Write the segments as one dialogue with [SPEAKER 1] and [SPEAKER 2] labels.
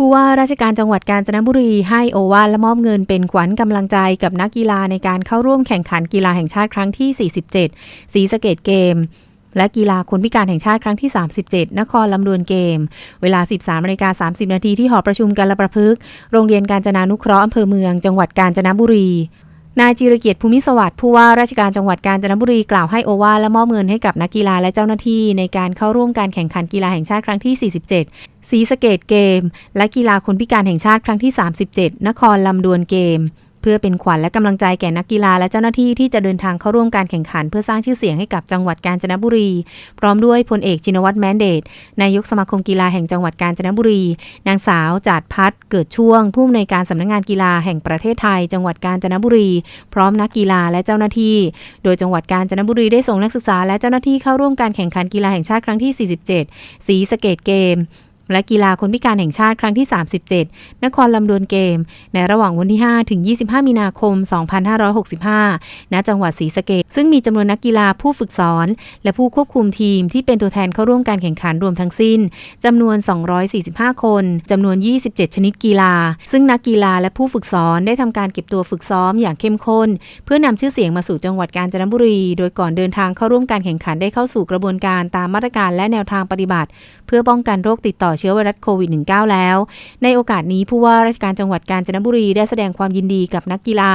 [SPEAKER 1] ผู้ว่าราชการจังหวัดกาญจนบุรีให้โอวาทและมอบเงินเป็นขวัญกำลังใจกับนักกีฬาในการเข้าร่วมแข่งขันกีฬาแห่งชาติครั้งที่ 47 สีสเกตเกมและกีฬาคนพิการแห่งชาติครั้งที่ 37 นครลำดวนเกม เวลา 13นาฬิกา30 นาทีที่หอประชุมการละประพฤกโรงเรียนการจนานุเคราะห์อำเภอเมือง จังหวัดกาญจนบุรี นายจิรเกียรติภูมิสวัสดิ์ผู้ว่าราชการจังหวัดกาญจนบุรีกล่าวให้โอวาและมอบเงินให้กับนักกีฬาและเจ้าหน้าที่ ในการเข้าร่วมการแข่งขันกีฬาแห่งชาติครั้งที่ 47 สีสเกตเกม และกีฬาคนพิการแห่งชาติครั้งที่ 37 นครลำดวนเกม เพื่อเป็นขวัญและกำลังใจแก่นักกีฬาและเจ้าหน้าที่ที่จะเดินทางเข้าร่วมการแข่งขัน เพื่อสร้างชื่อเสียงให้กับจังหวัดกาญจนบุรี พร้อมด้วยพลเอกชินวัตรแมนเดตนายกสมาคมกีฬาแห่งจังหวัดกาญจนบุรี นางสาวจาดพัฒน์เกิดช่วง ผู้อำนวยการสำนักงานกีฬาแห่งประเทศไทย จังหวัดกาญจนบุรี พร้อมนักกีฬาและเจ้าหน้าที่ โดยจังหวัดกาญจนบุรีได้ส่งนักศึกษาและเจ้าหน้าที่เข้าร่วมการแข่งขันกีฬาแห่งชาติครั้งที่ 47 สีสเกตเกม และกีฬาคนพิการแห่งชาติครั้งที่ 37 นครลำดวนเกม ในระหว่างวันที่ 5 ถึง 25 มีนาคม 2565 ณ จังหวัดศรีสะเกษซึ่งมีจำนวนนักกีฬาผู้ฝึกสอน และผู้ควบคุมทีมที่เป็นตัวแทนเข้าร่วมการแข่งขันรวมทั้งสิ้นจำนวน 245 คนจำนวน 27 ชนิดกีฬา ซึ่งนักกีฬาและผู้ฝึกสอนได้ทำการเก็บตัวฝึกซ้อมอย่างเข้มข้น เพื่อนำชื่อเสียงมาสู่จังหวัดกาญจนบุรี โดยก่อนเดินทางเข้าร่วมการแข่งขันได้เข้าสู่กระบวนการตามมาตรการและแนวทางปฏิบัติ เพื่อป้องกันโรคติดต่อเชื้อไวรัสโควิด -19 แล้ว ในโอกาสนี้ผู้ว่าราชการจังหวัดกาญจนบุรีได้แสดงความยินดีกับนักกีฬา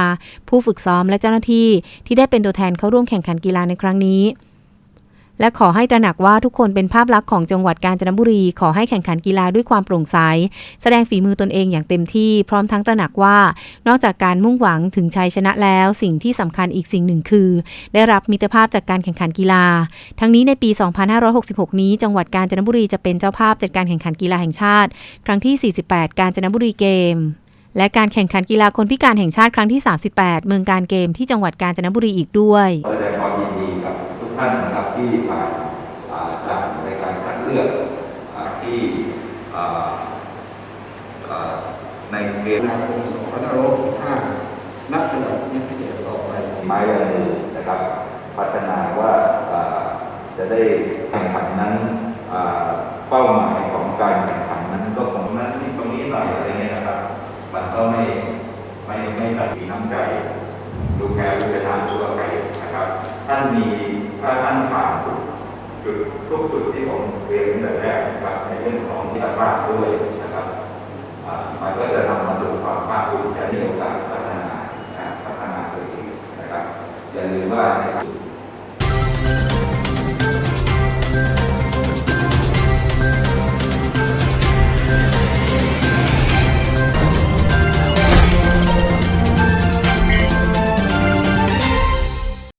[SPEAKER 1] ผู้ฝึกซ้อมและเจ้าหน้าที่ที่ได้เป็นตัวแทนเข้าร่วมแข่งขันกีฬาในครั้งนี้ และขอให้ตระหนักว่าทุกคนเป็นภาพลักษณ์ของจังหวัดกาญจนบุรี ขอให้แข่งขันกีฬาด้วยความโปร่งใส แสดงฝีมือตนเองอย่างเต็มที่ พร้อมทั้งตระหนักว่า นอกจากการมุ่งหวังถึงชัยชนะแล้ว สิ่งที่สำคัญอีกสิ่งหนึ่งคือ ได้รับมิตรภาพจากการแข่งขันกีฬา ทั้งนี้ในปี 2566 นี้ จังหวัดกาญจนบุรีจะเป็นเจ้าภาพจัดการแข่งขันกีฬาแห่งชาติ ครั้งที่ 48 กาญจนบุรีเกมและการแข่งขันกีฬาคนพิการแห่งชาติครั้งที่ 38 เมืองการเกมที่จังหวัดกาญจนบุรีอีกด้วย
[SPEAKER 2] แสดงความยินดีกับทุกท่าน ลือกอ่าที่อ่าอ่าในเกม
[SPEAKER 3] มีนาคม2565ณจังหวัดศรีสะเกษต่อไป
[SPEAKER 2] ไม้ลายมือนะครับ พัฒนาว่าอ่าจะได้แข่งขันนั้นอ่าเป้าหมายของการแข่งขันนั้นก็คงนั้นที่ตรงนี้หน่อยอะไรเงี้ยนะครับ มันก็ไม่ไม่ไม่สันติน้ำใจ ดูแลวิจารณ์ตัวไปนะครับท่านมีถ้าท่านผ่านทุก จุดทุกจุดที่ผมเรียนแต่แรกนะครับในเรื่องของมิตรภาพด้วยนะครับมันก็จะนำมาสู่ความภาคภูมิใจในโอกาสพัฒนาพัฒนาตัวเองนะครับอย่าลืมว่า